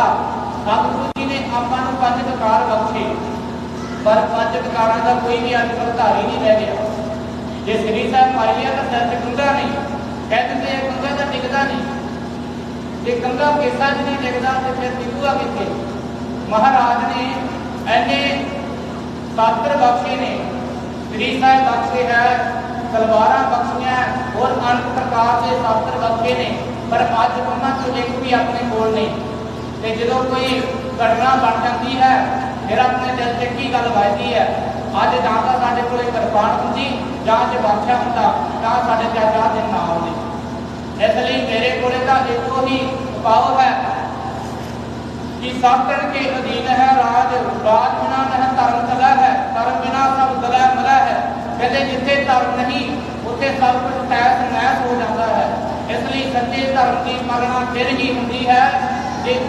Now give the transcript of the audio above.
ਸਤਿਗੁਰੂ ਜੀ ਨੇ ਆਪਾਂ ਨੂੰ ਪੰਜ ਵਿਕਾਰ ਬਖਸ਼ੇ, ਪਰ ਪੰਜ ਵਿਕਾਰਾਂ ਦਾ ਕੋਈ ਵੀ ਅੱਜ ਕੱਲ੍ਹ ਨਹੀਂ ਰਹਿ ਗਿਆ। ਜੇ ਸ੍ਰੀ ਸਾਹਿਬ ਪਾਈ ਲਿਆ ਤਾਂ ਸਿਰ ਤੇ ਕੰਗਾ ਨਹੀਂ ਕਹਿੰਦੇ ਇਹ ਕੰਗਾ ਤਾਂ ਟਿਕਦਾ ਨਹੀਂ। ਜੇ ਕੰਗਾ ਕੇਸਾਂ 'ਚ ਨਹੀਂ ਟਿਕਦਾ ਤੇ ਫਿਰ ਟਿਕੂਗਾ ਕਿੱਥੇ? ਮਹਾਰਾਜ ਨੇ ਐਨੇ ਸਾਤਰ ਬਖਸ਼ੇ ਨੇ, ਸ੍ਰੀ ਸਾਹਿਬ ਬਖਸ਼ੇ ਹੈ, ਤਲਵਾਰਾਂ ਬਖਸ਼ੀਆਂ, ਹੋਰ ਅਨੇਕ ਪ੍ਰਕਾਰ ਦੇ ਸਾਤਰ ਬਖਸ਼ੇ ਨੇ, ਪਰ ਅੱਜ ਉਹਨਾਂ ਚੋਂ ਇੱਕ ਵੀ ਆਪਣੇ ਕੋਲ ਨਹੀਂ। ਤੇ ਜਦੋਂ ਕੋਈ ਘਟਨਾ ਬਣ ਜਾਂਦੀ ਹੈ, ਫਿਰ ਆਪਣੇ ਦਿਲ 'ਚ ਕੀ ਗੱਲ ਵੱਜਦੀ ਹੈ? ਅੱਜ ਜਾਂ ਤਾਂ ਸਾਡੇ ਕੋਲੇ ਕਿਰਪਾਨ ਹੁੰਦੀ, ਜਾਂ ਜੇ ਬਾਦਸ਼ਾਹ ਹੁੰਦਾ ਤਾਂ ਸਾਡੇ ਤੇ ਅੱਜ ਆਹ ਨਾ। ਆਉਂਦੇ ਇਸ ਲਈ ਮੇਰੇ ਕੋਲੇ ਤਾਂ ਇੱਕੋ ਹੀ ਉਪਾਅ ਹੈ ਕਿ ਸਾਤਰ ਕੇ ਅਧੀਨ ਹੈ ਰਾਜ ਰਾਜ ਬਿਨਾ ਨਹ ਧਰਮ ਕਲਾ ਹੈ ਧਰਮ ਬਿਨਾ ਸਭ ਦਲਾ ਮਲਾ ਹੈ। ਕਹਿੰਦੇ ਜਿੱਥੇ ਧਰਮ ਨਹੀਂ, ਉੱਥੇ ਸਭ ਕੁਝ ਤੈਸ ਨੈਸ ਹੋ ਜਾਂਦਾ ਹੈ। ਇਸ ਲਈ ਸੱਚੇ ਧਰਮ ਦੀ ਪਾਲਣਾ ਫਿਰ ਹੀ ਹੁੰਦੀ ਹੈ, ਜੇ